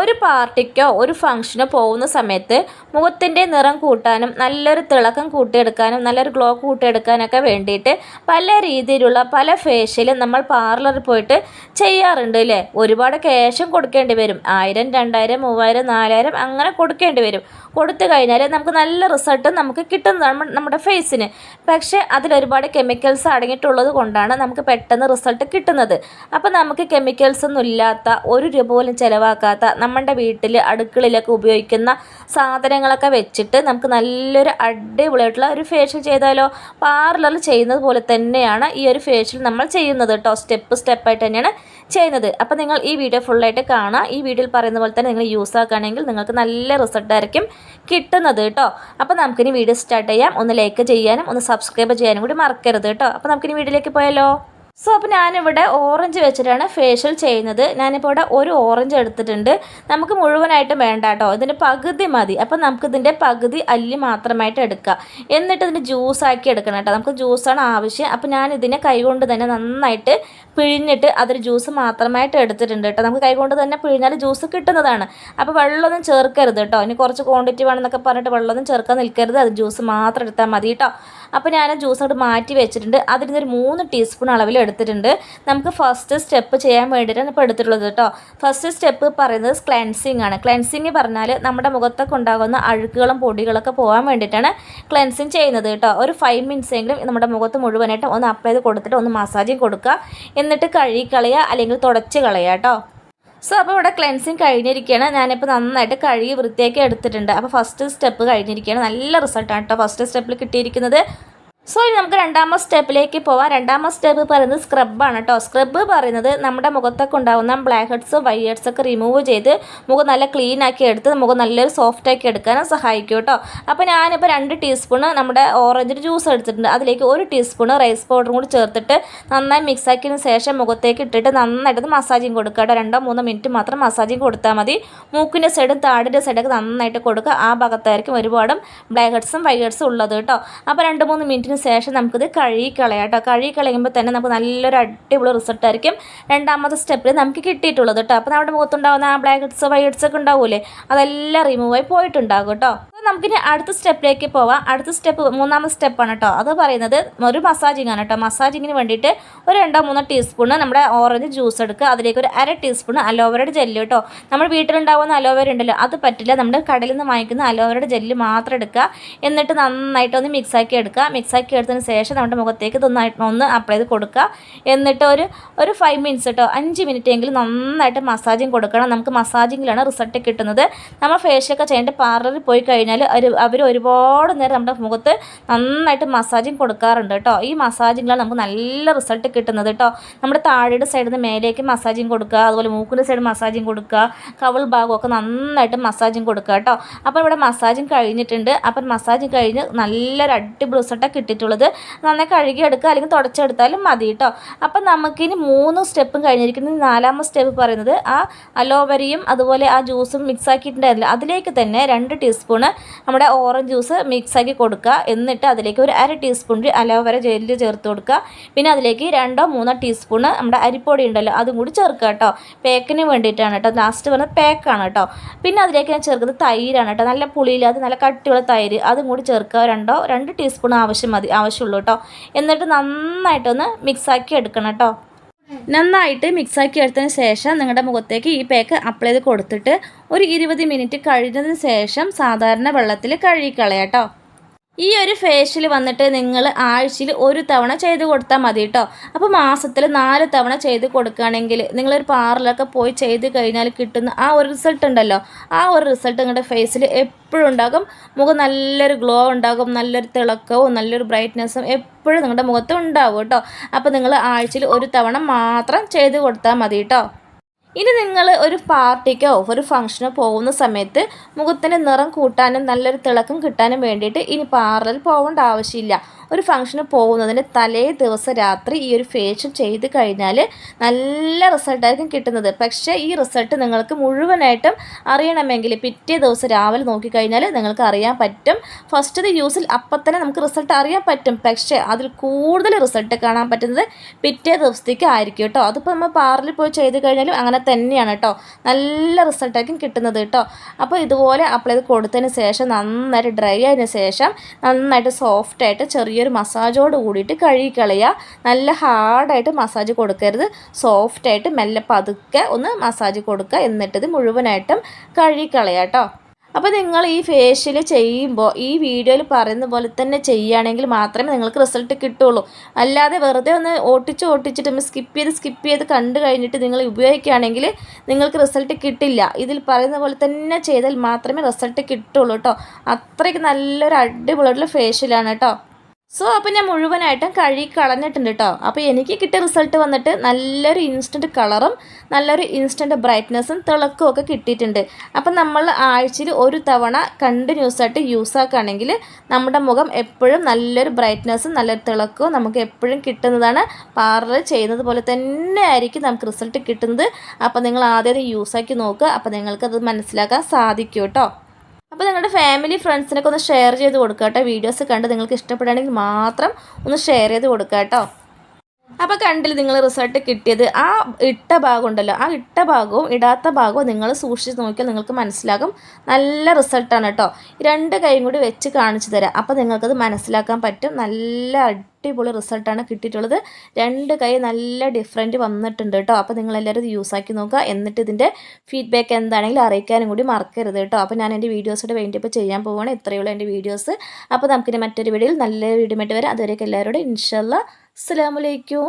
ഒരു പാർട്ടിക്കോ ഒരു ഫംഗ്ഷനോ പോകുന്ന സമയത്ത് മുഖത്തിന്റെ നിറം കൂട്ടാനും നല്ലൊരു തിളക്കം കൂട്ടിയെടുക്കാനും നല്ലൊരു ഗ്ലോ കൂട്ടിയെടുക്കാനൊക്കെ വേണ്ടിയിട്ട് പല രീതിയിലുള്ള പല ഫേഷ്യലും നമ്മൾ പാർലറിൽ പോയിട്ട് ചെയ്യാറുണ്ട് അല്ലേ ഒരുപാട് ക്യാഷും കൊടുക്കേണ്ടി വരും. ആയിരം രണ്ടായിരം മൂവായിരം നാലായിരം അങ്ങനെ കൊടുക്കേണ്ടി വരും. കൊടുത്തു കഴിഞ്ഞാൽ നമുക്ക് നല്ല റിസൾട്ട് നമുക്ക് കിട്ടുന്നതാണ് നമ്മുടെ ഫേസിന് പക്ഷേ അതിലൊരുപാട് കെമിക്കൽസ് അടങ്ങിയിട്ടുള്ളത് കൊണ്ടാണ് നമുക്ക് പെട്ടെന്ന് റിസൾട്ട് കിട്ടുന്നത്. അപ്പോൾ നമുക്ക് കെമിക്കൽസ് ഒന്നും ഇല്ലാത്ത ഒരു രൂപ പോലും ചിലവാക്കാത്ത നമ്മുടെ വീട്ടിൽ അടുക്കളയിലൊക്കെ ഉപയോഗിക്കുന്ന സാധനങ്ങളൊക്കെ വെച്ചിട്ട് നമുക്ക് നല്ലൊരു അടിപൊളിയായിട്ടുള്ള ഒരു ഫേഷ്യൽ ചെയ്താലോ? പാർലറിൽ ചെയ്യുന്നത് പോലെ തന്നെയാണ് ഈ ഒരു ഫേഷ്യൽ നമ്മൾ ചെയ്യുന്നത് കേട്ടോ സ്റ്റെപ്പ് സ്റ്റെപ്പായിട്ട് തന്നെയാണ് ചെയ്യുന്നത്. അപ്പോൾ നിങ്ങൾ ഈ വീഡിയോ ഫുള്ളായിട്ട് കാണുക ഈ വീഡിയോയിൽ പറയുന്ന പോലെ തന്നെ നിങ്ങൾ യൂസ് ആക്കുകയാണെങ്കിൽ നിങ്ങൾക്ക് നല്ല റിസൾട്ടായിരിക്കും കിട്ടുന്നത് കേട്ടോ അപ്പോൾ നമുക്കിനി വീഡിയോ സ്റ്റാർട്ട് ചെയ്യാം. ഒന്ന് ലൈക്ക് ചെയ്യാനും ഒന്ന് സബ്സ്ക്രൈബ് ചെയ്യാനും കൂടി മറക്കരുത് കേട്ടോ അപ്പോൾ നമുക്കിനി വീഡിയോയിലേക്ക് പോയാലോ? സോ അപ്പോൾ ഞാനിവിടെ ഓറഞ്ച് വെച്ചിട്ടാണ് ഫേഷ്യൽ ചെയ്യുന്നത്. ഞാനിപ്പോൾ ഇവിടെ ഒരു ഓറഞ്ച് എടുത്തിട്ടുണ്ട്. നമുക്ക് മുഴുവനായിട്ടും വേണ്ട കേട്ടോ. ഇതിന്റെ പകുതി മതി. അപ്പോൾ നമുക്കിതിന്റെ പകുതി അല്ലി മാത്രമായിട്ട് എടുക്കുക എന്നിട്ട് ഇതിന്റെ ജ്യൂസാക്കി എടുക്കണം കേട്ടോ. നമുക്ക് ജ്യൂസാണ് ആവശ്യം. അപ്പോൾ ഞാൻ ഇതിനെ കൈകൊണ്ട് തന്നെ നന്നായിട്ട് പിഴിഞ്ഞിട്ട് അതൊരു ജ്യൂസ് മാത്രമായിട്ട് എടുത്തിട്ടുണ്ട് കേട്ടോ. നമുക്ക് കൈകൊണ്ട് തന്നെ പിഴിഞ്ഞാൽ ജ്യൂസ് കിട്ടുന്നതാണ്. അപ്പോൾ വെള്ളമൊന്നും ചേർക്കരുത് കേട്ടോ. ഇനി കുറച്ച് ക്വാണ്ടിറ്റി വേണമെന്നൊക്കെ പറഞ്ഞിട്ട് വെള്ളമൊന്നും ചേർക്കാൻ നിൽക്കരുത്. അത് ജ്യൂസ് മാത്രം എടുത്താൽ മതി കേട്ടോ. അപ്പോൾ ഞാൻ ജ്യൂസ് അങ്ങോട്ട് മാറ്റി വെച്ചിട്ടുണ്ട്. അതിൽ നിന്നൊരു മൂന്ന് ടീസ്പൂൺ അളവിൽ എടുത്തിട്ടുണ്ട്. നമുക്ക് ഫസ്റ്റ് സ്റ്റെപ്പ് ചെയ്യാൻ വേണ്ടിയിട്ടാണ് ഇപ്പോൾ എടുത്തിട്ടുള്ളത് കേട്ടോ. ഫസ്റ്റ് സ്റ്റെപ്പ് പറയുന്നത് ക്ലെൻസിങ് ആണ്. ക്ലെൻസിങ് പറഞ്ഞാൽ നമ്മുടെ മുഖത്തൊക്കെ ഉണ്ടാകുന്ന അഴുക്കുകളും പൊടികളൊക്കെ പോകാൻ വേണ്ടിയിട്ടാണ് ക്ലെൻസിങ് ചെയ്യുന്നത് കേട്ടോ. ഒരു ഫൈവ് മിനിറ്റ്സ് എങ്കിലും നമ്മുടെ മുഖത്ത് മുഴുവനായിട്ട് ഒന്ന് അപ്ലൈ ചെയ്ത് കൊടുത്തിട്ട് ഒന്ന് മസാജും കൊടുക്കുക. എന്നിട്ട് കഴുകി കളയുക അല്ലെങ്കിൽ തുടച്ച് കളയുക കേട്ടോ. സോ അപ്പോൾ ഇവിടെ ക്ലെൻസിങ് കഴിഞ്ഞിരിക്കുകയാണ്. ഞാനിപ്പോൾ നന്നായിട്ട് കഴുകി വൃത്തിയാക്കി എടുത്തിട്ടുണ്ട്. അപ്പോൾ ഫസ്റ്റ് സ്റ്റെപ്പ് കഴിഞ്ഞിരിക്കുകയാണ്. നല്ല റിസൾട്ടാണ് കേട്ടോ. ഫസ്റ്റ് സ്റ്റെപ്പിൽ കിട്ടിയിരിക്കുന്നത് സോ ഇനി നമുക്ക് രണ്ടാമത്തെ സ്റ്റെപ്പിലേക്ക് പോവാം. രണ്ടാമത്തെ സ്റ്റെപ്പ് പറയുന്നത് സ്ക്രബാണ് കേട്ടോ സ്ക്രബ് പറയുന്നത് നമ്മുടെ മുഖത്തൊക്കെ ഉണ്ടാകുന്ന ബ്ലാക്ക് ഹെഡ്സ് വൈറ്റ് ഹെഡ്സ് ഒക്കെ റിമൂവ് ചെയ്ത് മുഖം നല്ല ക്ലീൻ ആക്കി എടുത്ത് മുഖം നല്ലൊരു സോഫ്റ്റ് ആക്കി എടുക്കാനും സഹായിക്കും കേട്ടോ അപ്പോൾ ഞാനിപ്പോൾ രണ്ട് ടീസ്പൂണ് നമ്മുടെ ഓറഞ്ചിന്റെ ജ്യൂസ് എടുത്തിട്ടുണ്ട്. അതിലേക്ക് ഒരു ടീസ്പൂണ് റൈസ് പൗഡറും കൂടി ചേർത്തിട്ട് നന്നായി മിക്സ് ആക്കിയതിന് ശേഷം മുഖത്തേക്ക് ഇട്ടിട്ട് നന്നായിട്ട് മസാജിങ് കൊടുക്കുക കേട്ടോ രണ്ടോ മൂന്നോ മിനിറ്റ് മാത്രം മസാജിങ് കൊടുത്താൽ മതി. മൂക്കിന്റെ സൈഡും താടിന്റെ സൈഡൊക്കെ നന്നായിട്ട് കൊടുക്കുക. ആ ഭാഗത്തായിരിക്കും ഒരുപാട് ബ്ലാക്ക് ഹെഡ്സും വൈറ്റ് ഹെഡ്സും ഉള്ളത് കേട്ടോ അപ്പോൾ രണ്ട് മൂന്ന് മിനിറ്റിന് ശേഷം നമുക്കിത് കഴുകി കളയാം കേട്ടോ. കഴുകി കളയുമ്പോൾ തന്നെ നമുക്ക് നല്ലൊരു അടിപൊളി റിസൾട്ട് ആയിരിക്കും. രണ്ടാമത്തെ സ്റ്റെപ്പിൽ നമുക്ക് കിട്ടിയിട്ടുള്ളത് കേട്ടോ. അപ്പോൾ നമ്മുടെ മുഖത്തുണ്ടാകുന്ന ആ ബ്ലാക്ക് ഹെഡ്സ് വൈറ്റ് ഹെഡ്സ് ഒക്കെ ഉണ്ടാവൂലേ? അതെല്ലാം റിമൂവായി പോയിട്ടുണ്ടാകും കേട്ടോ. നമുക്കിനി അടുത്ത സ്റ്റെപ്പിലേക്ക് പോവാം. അടുത്ത സ്റ്റെപ്പ് മൂന്നാമത്തെ സ്റ്റെപ്പാണ് കേട്ടോ അത് പറയുന്നത് ഒരു മസാജിങ് ആണ് കേട്ടോ മസാജിങ്ങിന് വേണ്ടിയിട്ട് ഒരു രണ്ടോ മൂന്നോ ടീസ്പൂണ് നമ്മുടെ ഓറഞ്ച് ജ്യൂസ് എടുക്കുക. അതിലേക്ക് ഒരു അര ടീസ്പൂൺ അലോവേരയുടെ ജെല്ല് കേട്ടോ നമ്മൾ വീട്ടിലുണ്ടാകുന്ന അലോവേര ഉണ്ടല്ലോ അത് പറ്റില്ല. നമ്മൾ കടയിൽ നിന്ന് വാങ്ങിക്കുന്ന അലോവേരയുടെ ജെല്ല് മാത്രം എടുക്കുക. എന്നിട്ട് നന്നായിട്ട് ഒന്ന് മിക്സ് ആക്കി എടുക്കുക. മിക്സാക്കി എടുത്തതിന് ശേഷം നമ്മുടെ മുഖത്തേക്ക് നന്നായിട്ട് ഒന്ന് അപ്ലൈ ചെയ്ത് കൊടുക്കുക. എന്നിട്ട് ഒരു ഒരു ഫൈവ് മിനിറ്റ്സ് കേട്ടോ അഞ്ച് മിനിറ്റ് എങ്കിലും നന്നായിട്ട് മസാജിങ് കൊടുക്കണം. നമുക്ക് മസാജിങ്ങിലാണ് റിസൾട്ട് കിട്ടുന്നത്. നമ്മൾ ഫേഷ്യലൊക്കെ ചെയ്യേണ്ട പാർലറിൽ പോയി കഴിഞ്ഞാൽ ഒരു അവർ ഒരുപാട് നേരം നമ്മുടെ മുഖത്ത് നന്നായിട്ട് മസാജിങ് കൊടുക്കാറുണ്ട് കേട്ടോ ഈ മസാജിങ്ങിലാണ് നമുക്ക് നല്ല റിസൾട്ട് കിട്ടുന്നത് കേട്ടോ നമ്മുടെ താഴെയുടെ സൈഡിൽ നിന്ന് മേലേക്ക് മസാജിങ് കൊടുക്കുക അതുപോലെ മൂക്കിന്റെ സൈഡ് മസാജിങ് കൊടുക്കുക കവൾ ഭാഗമൊക്കെ നന്നായിട്ട് മസാജിങ് കൊടുക്കുക കേട്ടോ അപ്പോൾ ഇവിടെ മസാജിങ് കഴിഞ്ഞിട്ടുണ്ട്. അപ്പം മസാജിങ് കഴിഞ്ഞ് നല്ലൊരു അടിപൊളി റിസൾട്ടാണ് കിട്ടിയിട്ടുള്ളത്. നന്നായി കഴുകിയെടുക്കുക അല്ലെങ്കിൽ തുടച്ചെടുത്താലും മതി കേട്ടോ അപ്പം നമുക്കിനി മൂന്ന് സ്റ്റെപ്പും കഴിഞ്ഞിരിക്കുന്നത് നാലാമത്തെ സ്റ്റെപ്പ് പറയുന്നത് ആ അലോവരയും അതുപോലെ ആ ജ്യൂസും മിക്സ് ആക്കിയിട്ടുണ്ടായിരുന്നില്ല. അതിലേക്ക് തന്നെ രണ്ട് ടീസ്പൂണ് നമ്മുടെ ഓറഞ്ച് ജ്യൂസ് മിക്സ് ആക്കി കൊടുക്കുക. എന്നിട്ട് അതിലേക്ക് ഒരു അര ടീസ്പൂൺ അലോവര ജെല്ല് ചേർത്ത് കൊടുക്കുക. പിന്നെ അതിലേക്ക് രണ്ടോ മൂന്നോ ടീസ്പൂൺ നമ്മുടെ അരിപ്പൊടി ഉണ്ടല്ലോ അതും കൂടി ചേർക്കുക കേട്ടോ. പേക്കിന് വേണ്ടിയിട്ടാണ് കേട്ടോ. ലാസ്റ്റ് പറഞ്ഞത് പേക്കാണ് കേട്ടോ. പിന്നെ അതിലേക്ക് ഞാൻ ചേർക്കുന്നത് തൈരാണ് കേട്ടോ. നല്ല പുളിയില്ലാതെ നല്ല കട്ടിയുള്ള തൈര്. അതും കൂടി ചേർക്കുക. രണ്ടോ രണ്ട് ടീസ്പൂൺ ആവശ്യം മതി ആവശ്യമുള്ളൂ കേട്ടോ. എന്നിട്ട് നന്നായിട്ടൊന്ന് മിക്സാക്കി എടുക്കണം കേട്ടോ. നന്നായിട്ട് മിക്സാക്കി എടുത്തതിന് ശേഷം നിങ്ങളുടെ മുഖത്തേക്ക് ഈ പാക്ക് അപ്ലൈ ചെയ്ത് കൊടുത്തിട്ട് ഒരു ഇരുപത് മിനിറ്റ് കഴിഞ്ഞതിന് ശേഷം സാധാരണ വെള്ളത്തിൽ കഴുകിക്കളയാം കേട്ടോ. ഈ ഒരു ഫേഷ്യൽ വന്നിട്ട് നിങ്ങൾ ആഴ്ചയിൽ ഒരു തവണ ചെയ്ത് കൊടുത്താൽ മതി കേട്ടോ അപ്പോൾ മാസത്തിൽ നാല് തവണ ചെയ്ത് കൊടുക്കുകയാണെങ്കിൽ നിങ്ങളൊരു പാർലറൊക്കെ പോയി ചെയ്ത് കഴിഞ്ഞാൽ കിട്ടുന്ന ആ ഒരു റിസൾട്ട് ഉണ്ടല്ലോ. ആ ഒരു റിസൾട്ട് നിങ്ങളുടെ ഫേസിൽ എപ്പോഴും ഉണ്ടാകും. മുഖം നല്ലൊരു ഗ്ലോ ഉണ്ടാകും നല്ലൊരു തിളക്കവും നല്ലൊരു ബ്രൈറ്റ്നെസ്സും എപ്പോഴും നിങ്ങളുടെ മുഖത്ത് ഉണ്ടാവും കേട്ടോ അപ്പോൾ നിങ്ങൾ ആഴ്ചയിൽ ഒരു തവണ മാത്രം ചെയ്ത് കൊടുത്താൽ മതി കേട്ടോ ഇനി നിങ്ങൾ ഒരു പാർട്ടിക്കോ ഒരു ഫംഗ്ഷനോ പോകുന്ന സമയത്ത് മുഖത്തിന് നിറം കൂട്ടാനും നല്ലൊരു തിളക്കം കിട്ടാനും വേണ്ടിയിട്ട് ഇനി പാർലറിൽ പോകേണ്ട ആവശ്യമില്ല. ഒരു ഫംഗ്ഷന് പോകുന്നതിന് തലേ ദിവസം രാത്രി ഈ ഒരു ഫേഷ്യൽ ചെയ്ത് കഴിഞ്ഞാൽ നല്ല റിസൾട്ടായിരിക്കും കിട്ടുന്നത്. പക്ഷേ ഈ റിസൾട്ട് നിങ്ങൾക്ക് മുഴുവനായിട്ടും അറിയണമെങ്കിൽ പിറ്റേ ദിവസം രാവിലെ നോക്കിക്കഴിഞ്ഞാൽ നിങ്ങൾക്ക് അറിയാൻ പറ്റും. ഫസ്റ്റ് യൂസിൽ അപ്പം തന്നെ നമുക്ക് റിസൾട്ട് അറിയാൻ പറ്റും. പക്ഷേ അതിൽ കൂടുതൽ റിസൾട്ട് കാണാൻ പറ്റുന്നത് പിറ്റേ ദിവസത്തേക്ക് ആയിരിക്കും കേട്ടോ. അതിപ്പോൾ നമ്മൾ പാറിൽ പോയി ചെയ്ത് കഴിഞ്ഞാലും അങ്ങനെ തന്നെയാണ് കേട്ടോ. നല്ല റിസൾട്ടായിരിക്കും കിട്ടുന്നത് കേട്ടോ. അപ്പോൾ ഇതുപോലെ അപ്ലൈ ചെയ്ത് കൊടുത്തതിന് ശേഷം നന്നായിട്ട് ഡ്രൈ ആയതിനു ശേഷം നന്നായിട്ട് സോഫ്റ്റായിട്ട് ചെറിയൊരു മസാജോട് കൂടിയിട്ട് കഴുകിക്കളയുക. നല്ല ഹാർഡായിട്ട് മസാജ് കൊടുക്കരുത്. സോഫ്റ്റായിട്ട് മെല്ലെ പതുക്കെ ഒന്ന് മസാജ് കൊടുക്കുക. എന്നിട്ടിത് മുഴുവനായിട്ടും കഴുകി കളയുക കേട്ടോ. അപ്പോൾ നിങ്ങൾ ഈ ഫേഷ്യൽ ചെയ്യുമ്പോൾ ഈ വീഡിയോയിൽ പറയുന്ന പോലെ തന്നെ ചെയ്യുകയാണെങ്കിൽ മാത്രമേ നിങ്ങൾക്ക് റിസൾട്ട് കിട്ടുള്ളൂ. അല്ലാതെ വെറുതെ ഒന്ന് ഓട്ടിച്ച് ഓട്ടിച്ചിട്ട് സ്കിപ്പ് ചെയ്ത് സ്കിപ്പ് ചെയ്ത് കണ്ടു കഴിഞ്ഞിട്ട് നിങ്ങൾ ഉപയോഗിക്കുകയാണെങ്കിൽ നിങ്ങൾക്ക് റിസൾട്ട് കിട്ടില്ല. ഇതിൽ പറയുന്ന പോലെ തന്നെ ചെയ്താൽ മാത്രമേ റിസൾട്ട് കിട്ടുള്ളൂ കേട്ടോ. അത്രയ്ക്ക് നല്ലൊരു അടിപൊളിയായിട്ടുള്ള ഫേഷ്യലാണ് കേട്ടോ. സോ അപ്പോൾ ഞാൻ മുഴുവനായിട്ടും കഴുകി കളഞ്ഞിട്ടുണ്ട് കേട്ടോ അപ്പോൾ എനിക്ക് കിട്ടിയ റിസൾട്ട് വന്നിട്ട് നല്ലൊരു ഇൻസ്റ്റന്റ് കളറും നല്ലൊരു ഇൻസ്റ്റന്റ് ബ്രൈറ്റ്നസ്സും തിളക്കവും ഒക്കെ കിട്ടിയിട്ടുണ്ട്. അപ്പം നമ്മൾ ആഴ്ചയിൽ ഒരു തവണ കണ്ടിന്യൂസ് ആയിട്ട് യൂസ് ആക്കുകയാണെങ്കിൽ നമ്മുടെ മുഖം എപ്പോഴും നല്ലൊരു ബ്രൈറ്റ്നസ്സും നല്ലൊരു തിളക്കവും നമുക്ക് എപ്പോഴും കിട്ടുന്നതാണ്. പാർലർ ചെയ്യുന്നത് പോലെ തന്നെ ആയിരിക്കും നമുക്ക് റിസൾട്ട് കിട്ടുന്നത്. അപ്പോൾ നിങ്ങൾ ആദ്യം യൂസ് ആക്കി നോക്കുക. അപ്പോൾ നിങ്ങൾക്കത് മനസ്സിലാക്കാൻ സാധിക്കും കേട്ടോ അപ്പോൾ നിങ്ങളുടെ ഫാമിലി ഫ്രണ്ട്സിനൊക്കെ ഒന്ന് ഷെയർ ചെയ്ത് കൊടുക്കുക കേട്ടോ വീഡിയോസ് കണ്ട് നിങ്ങൾക്ക് ഇഷ്ടപ്പെടുകയാണെങ്കിൽ മാത്രം ഒന്ന് ഷെയർ ചെയ്ത് കൊടുക്കുക കേട്ടോ അപ്പോൾ കണ്ടിൽ നിങ്ങൾ റിസൾട്ട് കിട്ടിയത്? ആ ഇട്ട ഭാഗം ഉണ്ടല്ലോ ആ ഇട്ട ഭാഗവും ഇടാത്ത ഭാഗവും നിങ്ങൾ സൂക്ഷിച്ച് നോക്കിയാൽ നിങ്ങൾക്ക് മനസ്സിലാകും. നല്ല റിസൾട്ടാണ് കേട്ടോ. രണ്ട് കൈയും കൂടി വെച്ച് കാണിച്ചു തരാം. അപ്പോൾ നിങ്ങൾക്കത് മനസ്സിലാക്കാൻ പറ്റും. നല്ല അടിപൊളി റിസൾട്ടാണ് കിട്ടിയിട്ടുള്ളത്. രണ്ട് കൈ നല്ല ഡിഫറെന്റ് വന്നിട്ടുണ്ട് കേട്ടോ. അപ്പോൾ നിങ്ങളെല്ലാവരും ഇത് യൂസാക്കി നോക്കുക. എന്നിട്ട് ഇതിന്റെ ഫീഡ്ബാക്ക് എന്താണെങ്കിലും അറിയിക്കാനും കൂടി മറക്കരുത് കേട്ടോ. അപ്പോൾ ഞാൻ എന്റെ വീഡിയോസിന്റെ വേണ്ടിയപ്പോൾ ചെയ്യാൻ പോവുകയാണ് ഇത്രയുള്ള എന്റെ വീഡിയോസ് അപ്പോൾ നമുക്കിനി മറ്റൊരു വീഡിയോയിൽ നല്ല വീഡിയോ ആയിട്ട് വരാം. അതുവരെയൊക്കെ എല്ലാവരോടും ഇൻഷല്ല അസ്സാമലൈക്കും